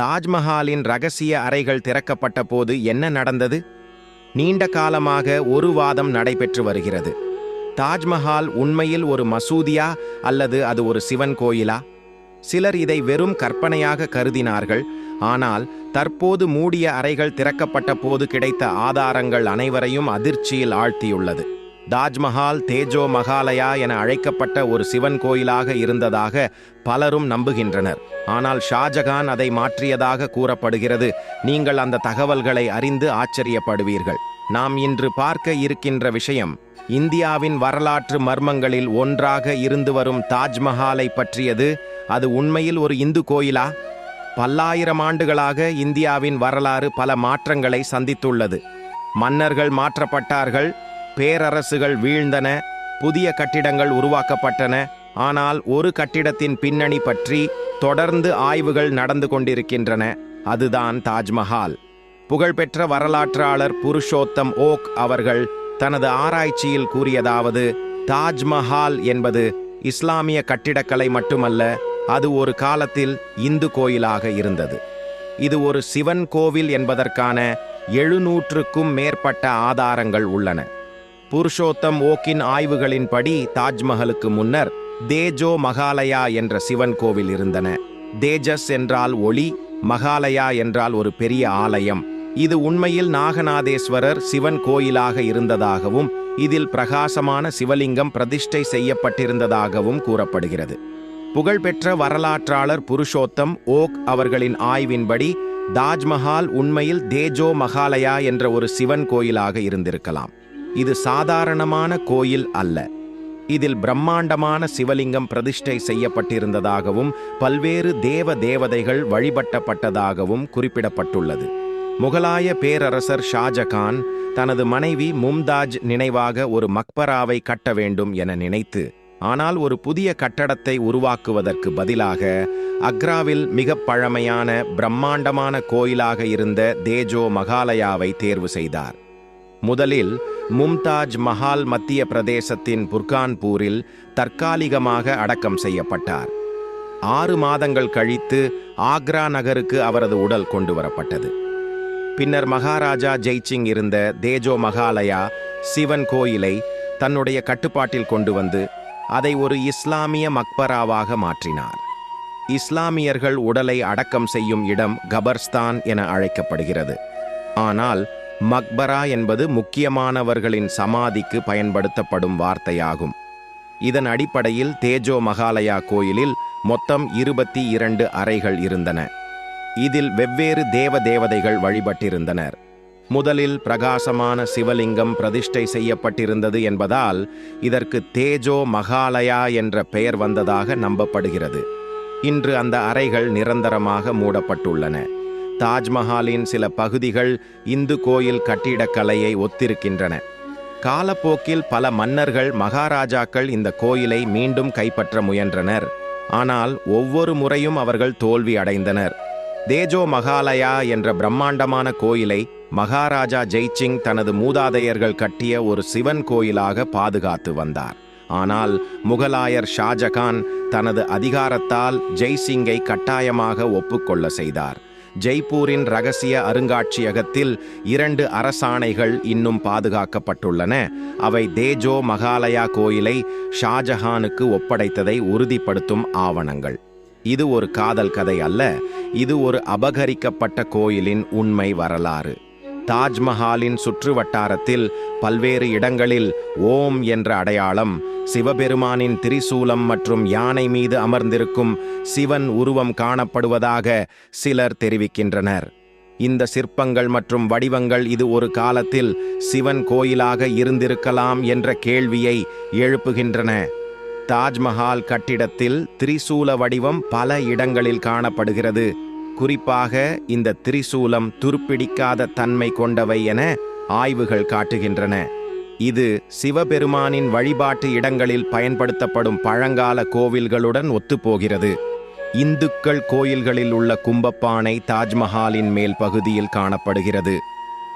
தாஜ்மஹாலின் ரகசிய அறைகள் திறக்கப்பட்ட போது என்ன நடந்தது? நீண்ட காலமாக ஒரு வாதம் நடைபெற்று வருகிறது. தாஜ்மஹால் உண்மையில் ஒரு மசூதியா அல்லது அது ஒரு சிவன் கோயிலா? சிலர் இதை வெறும் கற்பனையாக கருதினார்கள். ஆனால் தற்போது மூடிய அறைகள் திறக்கப்பட்ட போது கிடைத்த ஆதாரங்கள் அனைவரையும் அதிர்ச்சியில் ஆழ்த்தியுள்ளது. தாஜ்மஹால் தேஜோ மகாலயா என அழைக்கப்பட்ட ஒரு சிவன் கோயிலாக இருந்ததாக பலரும் நம்புகின்றனர். ஆனால் ஷாஜகான் அதை மாற்றியதாக கூறப்படுகிறது. நீங்கள் அந்த தகவல்களை அறிந்து ஆச்சரியப்படுவீர்கள். நாம் இன்று பார்க்க இருக்கின்ற விஷயம் இந்தியாவின் வரலாற்று மர்மங்களில் ஒன்றாக இருந்து வரும் தாஜ்மஹாலை பற்றியது. அது உண்மையில் ஒரு இந்து கோயிலா? பல்லாயிரம் ஆண்டுகளாக இந்தியாவின் வரலாறு பல மாற்றங்களை சந்தித்துள்ளது. மன்னர்கள் மாற்றப்பட்டார்கள் பேரரசுகள் வீழ்ந்தன புதிய கட்டிடங்கள் உருவாக்கப்பட்டன ஆனால் ஒரு கட்டிடத்தின் பின்னணி பற்றி தொடர்ந்து ஆய்வுகள் நடந்து கொண்டிருக்கின்றன. அதுதான் தாஜ்மஹால். புகழ்பெற்ற வரலாற்றாளர் புருஷோத்தம் ஓக் அவர்கள் தனது ஆராய்ச்சியில் கூறியதாவது தாஜ்மஹால் என்பது இஸ்லாமிய கட்டிடக்கலை மட்டுமல்ல அது ஒரு காலத்தில் இந்து கோயிலாக இருந்தது. இது ஒரு சிவன் கோவில் என்பதற்கான எழுநூற்றுக்கும் மேற்பட்ட ஆதாரங்கள் உள்ளன. புருஷோத்தம் ஓக்கின் ஆய்வுகளின்படி தாஜ்மஹலுக்கு முன்னர் தேஜோ மகாலயா என்ற சிவன் கோவில் இருந்தன. தேஜஸ் என்றால் ஒளி மகாலயா என்றால் ஒரு பெரிய ஆலயம். இது உண்மையில் நாகநாதேஸ்வரர் சிவன் கோயிலாக இருந்ததாகவும் இதில் பிரகாசமான சிவலிங்கம் பிரதிஷ்டை செய்யப்பட்டிருந்ததாகவும் கூறப்படுகிறது. புகழ்பெற்ற வரலாற்றாளர் புருஷோத்தம் ஓக் அவர்களின் ஆய்வின்படி தாஜ்மஹால் உண்மையில் தேஜோ மகாலயா என்ற ஒரு சிவன் கோயிலாக இருந்திருக்கலாம். இது சாதாரணமான கோயில் அல்ல. இதில் பிரம்மாண்டமான சிவலிங்கம் பிரதிஷ்டை செய்யப்பட்டிருந்ததாகவும் பல்வேறு தேவ தேவதைகள் வழிபட்டப்பட்டதாகவும் குறிப்பிடப்பட்டுள்ளது. முகலாய பேரரசர் ஷாஜகான் தனது மனைவி மும்தாஜ் நினைவாக ஒரு மக்பராவை கட்ட வேண்டும் என நினைத்து ஆனால் ஒரு புதிய கட்டடத்தை உருவாக்குவதற்கு பதிலாக அக்ராவில் மிக பழமையான பிரம்மாண்டமான கோயிலாக இருந்த தேஜோ மகாலயாவை தேர்வு செய்தார். முதலில் மும்தாஜ் மஹால் மத்திய பிரதேசத்தின் புர்கான்பூரில் தற்காலிகமாக அடக்கம் செய்யப்பட்டார். ஆறு மாதங்கள் கழித்து ஆக்ரா நகருக்கு அவரது உடல் கொண்டு வரப்பட்டது. பின்னர் மகாராஜா ஜெய்சிங் இருந்த தேஜோ மகாலயா சிவன் கோயிலை தன்னுடைய கட்டுப்பாட்டில் கொண்டு வந்து அதை ஒரு இஸ்லாமிய மக்பராவாக மாற்றினார். இஸ்லாமியர்கள் உடலை அடக்கம் செய்யும் இடம் கபர்ஸ்தான் என அழைக்கப்படுகிறது. ஆனால் மக்பரா என்பது முக்கியமானவர்களின் சமாதிக்கு பயன்படுத்தப்படும் வார்த்தையாகும். இதன் அடிப்படையில் தேஜோ மகாலயா கோயிலில் மொத்தம் இருபத்தி இரண்டு அறைகள் இருந்தன. இதில் வெவ்வேறு தேவ தேவதைகள் வழிபட்டிருந்தனர். முதலில் பிரகாசமான சிவலிங்கம் பிரதிஷ்டை செய்யப்பட்டிருந்தது என்பதால் இதற்கு தேஜோ மகாலயா என்ற பெயர் வந்ததாக நம்பப்படுகிறது. இன்று அந்த அறைகள் நிரந்தரமாக மூடப்பட்டுள்ளன. தாஜ்மஹாலின் சில பகுதிகள் இந்து கோயில் கட்டிடக்கலையை ஒத்திருக்கின்றன. காலப்போக்கில் பல மன்னர்கள் மகாராஜாக்கள் இந்த கோயிலை மீண்டும் கைப்பற்ற முயன்றனர். ஆனால் ஒவ்வொரு முறையும் அவர்கள் தோல்வி அடைந்தனர். தேஜோ மகாலயா என்ற பிரம்மாண்டமான கோயிலை மகாராஜா ஜெய்சிங் தனது மூதாதையர்கள் கட்டிய ஒரு சிவன் கோயிலாக பாதுகாத்து வந்தார். ஆனால் முகலாயர் ஷாஜகான் தனது அதிகாரத்தால் ஜெய்சிங்கை கட்டாயமாக ஒப்புக்கொள்ள செய்தார். ஜெய்ப்பூரின் ரகசிய அருங்காட்சியகத்தில் இரண்டு அரசாணைகள் இன்னும் பாதுகாக்கப்பட்டுள்ளன. அவை தேஜோ மகாலயா கோயிலை ஷாஜஹானுக்கு ஒப்படைத்ததை உறுதிப்படுத்தும் ஆவணங்கள். இது ஒரு காதல் கதை அல்ல இது ஒரு அபகரிக்கப்பட்ட கோயிலின் உண்மை வரலாறு. தாஜ்மஹாலின் சுற்று வட்டாரத்தில் பல்வேறு இடங்களில் ஓம் என்ற அடையாளம் சிவபெருமானின் திரிசூலம் மற்றும் யானை மீது அமர்ந்திருக்கும் சிவன் உருவம் காணப்படுவதாக சிலர் தெரிவிக்கின்றனர். இந்த சிற்பங்கள் மற்றும் வடிவங்கள் இது ஒரு காலத்தில் சிவன் கோயிலாக இருந்திருக்கலாம் என்ற கேள்வியை எழுப்புகின்றன. தாஜ்மஹால் கட்டிடத்தில் திரிசூல வடிவம் பல இடங்களில் காணப்படுகிறது. குறிப்பாக இந்த திரிசூலம் துருப்பிடிக்காத தன்மை கொண்டவை என ஆய்வுகள் காட்டுகின்றன. இது சிவபெருமானின் வழிபாட்டு இடங்களில் பயன்படுத்தப்படும் பழங்கால கோவில்களுடன் ஒத்துப்போகிறது. இந்துக்கள் கோயில்களில் உள்ள கும்பப்பானை தாஜ்மஹாலின் மேல் பகுதியில் காணப்படுகிறது.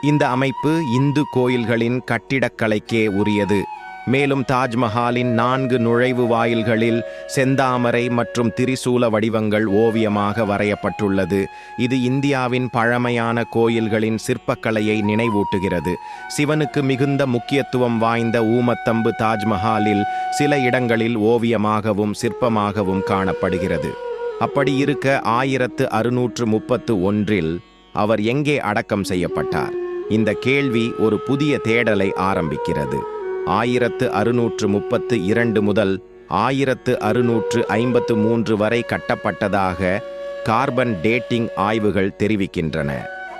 இந்த அமைப்பு இந்து கோயில்களின் கட்டிடக்கலைக்கே உரியது. மேலும் தாஜ்மஹாலின் நான்கு நுழைவு வாயில்களில் செந்தாமரை மற்றும் திரிசூல வடிவங்கள் ஓவியமாக வரையப்பட்டுள்ளது. இது இந்தியாவின் பழமையான கோயில்களின் சிற்பக்கலையை நினைவூட்டுகிறது. சிவனுக்கு மிகுந்த முக்கியத்துவம் வாய்ந்த ஊமத்தம்பு தாஜ்மஹாலில் சில இடங்களில் ஓவியமாகவும் சிற்பமாகவும் காணப்படுகிறது. அப்படி இருக்க ஆயிரத்து அறுநூற்று முப்பத்து ஒன்றில் அவர் எங்கே அடக்கம் செய்யப்பட்டார்? இந்த கேள்வி ஒரு புதிய தேடலை ஆரம்பிக்கிறது. ஆயிரத்து அறுநூற்று முப்பத்து இரண்டு முதல் ஆயிரத்து அறுநூற்று ஐம்பத்து மூன்று வரை கட்டப்பட்டதாக கார்பன் டேட்டிங் ஆய்வுகள் தெரிவிக்கின்றன.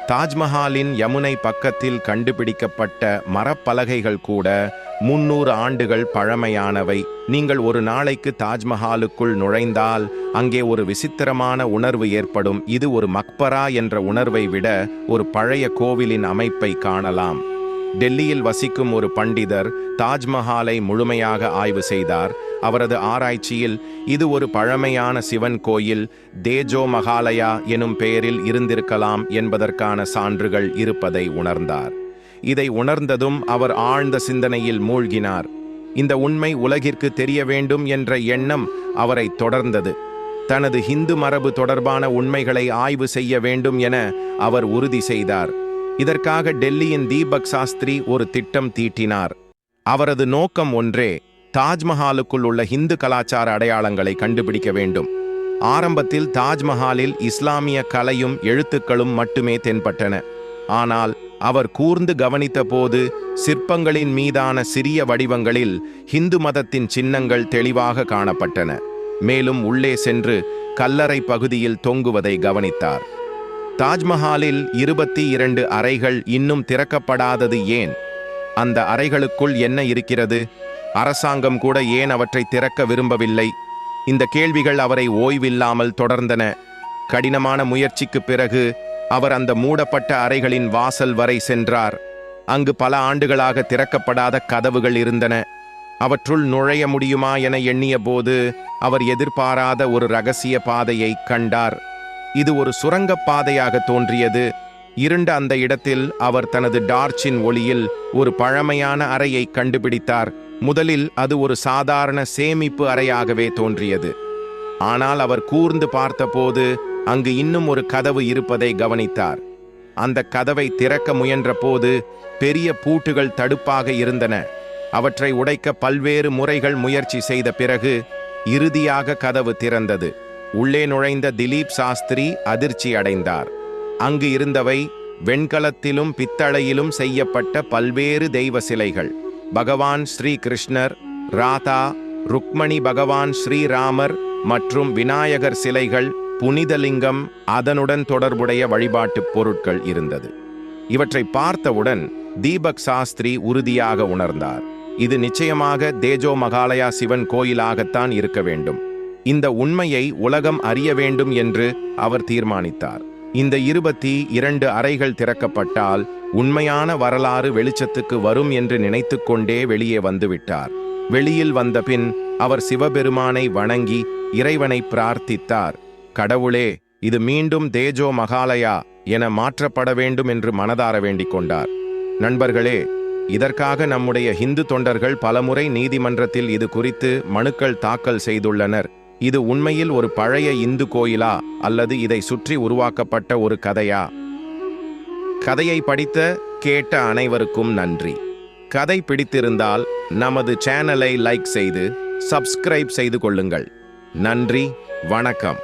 தாஜ்மஹாலின் யமுனை பக்கத்தில் கண்டுபிடிக்கப்பட்ட மரப்பலகைகள் கூட முன்னூறு ஆண்டுகள் பழமையானவை. நீங்கள் ஒரு நாளைக்கு தாஜ்மஹாலுக்குள் நுழைந்தால் அங்கே ஒரு விசித்திரமான உணர்வு ஏற்படும். இது ஒரு மக்பரா என்ற உணர்வை விட ஒரு பழைய கோவிலின் அமைப்பை காணலாம். டெல்லியில் வசிக்கும் ஒரு பண்டிதர் தாஜ்மஹாலை முழுமையாக ஆய்வு செய்தார். அவரது ஆராய்ச்சியில் இது ஒரு பழமையான சிவன் கோயில் தேஜோ மகாலயா எனும் பெயரில் இருந்திருக்கலாம் என்பதற்கான சான்றுகள் இருப்பதை உணர்ந்தார். இதை உணர்ந்ததும் அவர் ஆழ்ந்த சிந்தனையில் மூழ்கினார். இந்த உண்மை உலகிற்கு தெரிய வேண்டும் என்ற எண்ணம் அவரை தொடர்ந்தது. தனது ஹிந்து மரபு தொடர்பான உண்மைகளை ஆய்வு செய்ய வேண்டும் என அவர் உறுதி செய்தார். இதற்காக டெல்லியின் தீபக் சாஸ்திரி ஒரு திட்டம் தீட்டினார். அவரது நோக்கம் ஒன்றே தாஜ்மஹாலுக்குள் உள்ள ஹிந்து கலாச்சார அடையாளங்களை கண்டுபிடிக்க வேண்டும். ஆரம்பத்தில் தாஜ்மஹாலில் இஸ்லாமிய கலையும் எழுத்துக்களும் மட்டுமே தென்பட்டன. ஆனால் அவர் கூர்ந்து கவனித்தபோது சிற்பங்களின் மீதான சிறிய வடிவங்களில் ஹிந்து மதத்தின் சின்னங்கள் தெளிவாக காணப்பட்டன. மேலும் உள்ளே சென்று கல்லறை பகுதியில் தொங்குவதை கவனித்தார். தாஜ்மஹாலில் இருபத்தி இரண்டு அறைகள் இன்னும் திறக்கப்படாதது ஏன்? அந்த அறைகளுக்குள் என்ன இருக்கிறது? அரசாங்கம் கூட ஏன் அவற்றை திறக்க விரும்பவில்லை? இந்த கேள்விகள் அவரை ஓய்வில்லாமல் தொடர்ந்தன. கடினமான முயற்சிக்குப் பிறகு அவர் அந்த மூடப்பட்ட அறைகளின் வாசல் வரை சென்றார். அங்கு பல ஆண்டுகளாக திறக்கப்படாத கதவுகள் இருந்தன. அவற்றுள் நுழைய முடியுமா என எண்ணியபோது அவர் எதிர்பாராத ஒரு ரகசிய பாதையை கண்டார். இது ஒரு சுரங்கப் பாதையாக தோன்றியது. இருண்ட அந்த இடத்தில் அவர் தனது டார்ச்சின் ஒளியில் ஒரு பழமையான அறையை கண்டுபிடித்தார். முதலில் அது ஒரு சாதாரண சேமிப்பு அறையாகவே தோன்றியது. ஆனால் அவர் கூர்ந்து பார்த்தபோது அங்கு இன்னும் ஒரு கதவு இருப்பதை கவனித்தார். அந்த கதவை திறக்க முயன்றபோது பெரிய பூட்டுகள் தடுப்பாக இருந்தன. அவற்றை உடைக்க பல்வேறு முறைகள் முயற்சி செய்த பிறகு இறுதியாக கதவு திறந்தது. உள்ளே நுழைந்த திலீப் சாஸ்திரி அதிர்ச்சி அடைந்தார். அங்கு இருந்தவை வெண்கலத்திலும் பித்தளையிலும் செய்யப்பட்ட பல்வேறு தெய்வ சிலைகள். பகவான் ஸ்ரீ கிருஷ்ணர் ராதா ருக்மணி பகவான் ஸ்ரீராமர் மற்றும் விநாயகர் சிலைகள் புனிதலிங்கம் அதனுடன் தொடர்புடைய வழிபாட்டுப் பொருட்கள் இருந்தது. இவற்றை பார்த்தவுடன் தீபக் சாஸ்திரி உறுதியாக உணர்ந்தார். இது நிச்சயமாக தேஜோ மகாலயா சிவன் கோயிலாகத்தான் இருக்க வேண்டும். இந்த உண்மையை உலகம் அறிய வேண்டும் என்று அவர் தீர்மானித்தார். இந்த இருபத்தி இரண்டு அறைகள் திறக்கப்பட்டால் உண்மையான வரலாறு வெளிச்சத்துக்கு வரும் என்று நினைத்து கொண்டே வெளியே வந்துவிட்டார். வெளியில் வந்தபின் அவர் சிவபெருமானை வணங்கி இறைவனை பிரார்த்தித்தார். கடவுளே இது மீண்டும் தேஜோ மகாலயா என மாற்றப்பட வேண்டும் என்று மனதார வேண்டிக் கொண்டார். நண்பர்களே இதற்காக நம்முடைய ஹிந்து தொண்டர்கள் பலமுறை நீதிமன்றத்தில் இது குறித்து மனுக்கள் தாக்கல் செய்துள்ளனர். இது உண்மையில் ஒரு பழைய இந்து கோயிலா அல்லது இதை சுற்றி உருவாக்கப்பட்ட ஒரு கதையா? கதையை படித்த கேட்ட அனைவருக்கும் நன்றி. கதை பிடித்திருந்தால் நமது சேனலை லைக் செய்து சப்ஸ்கிரைப் செய்து கொள்ளுங்கள். நன்றி வணக்கம்.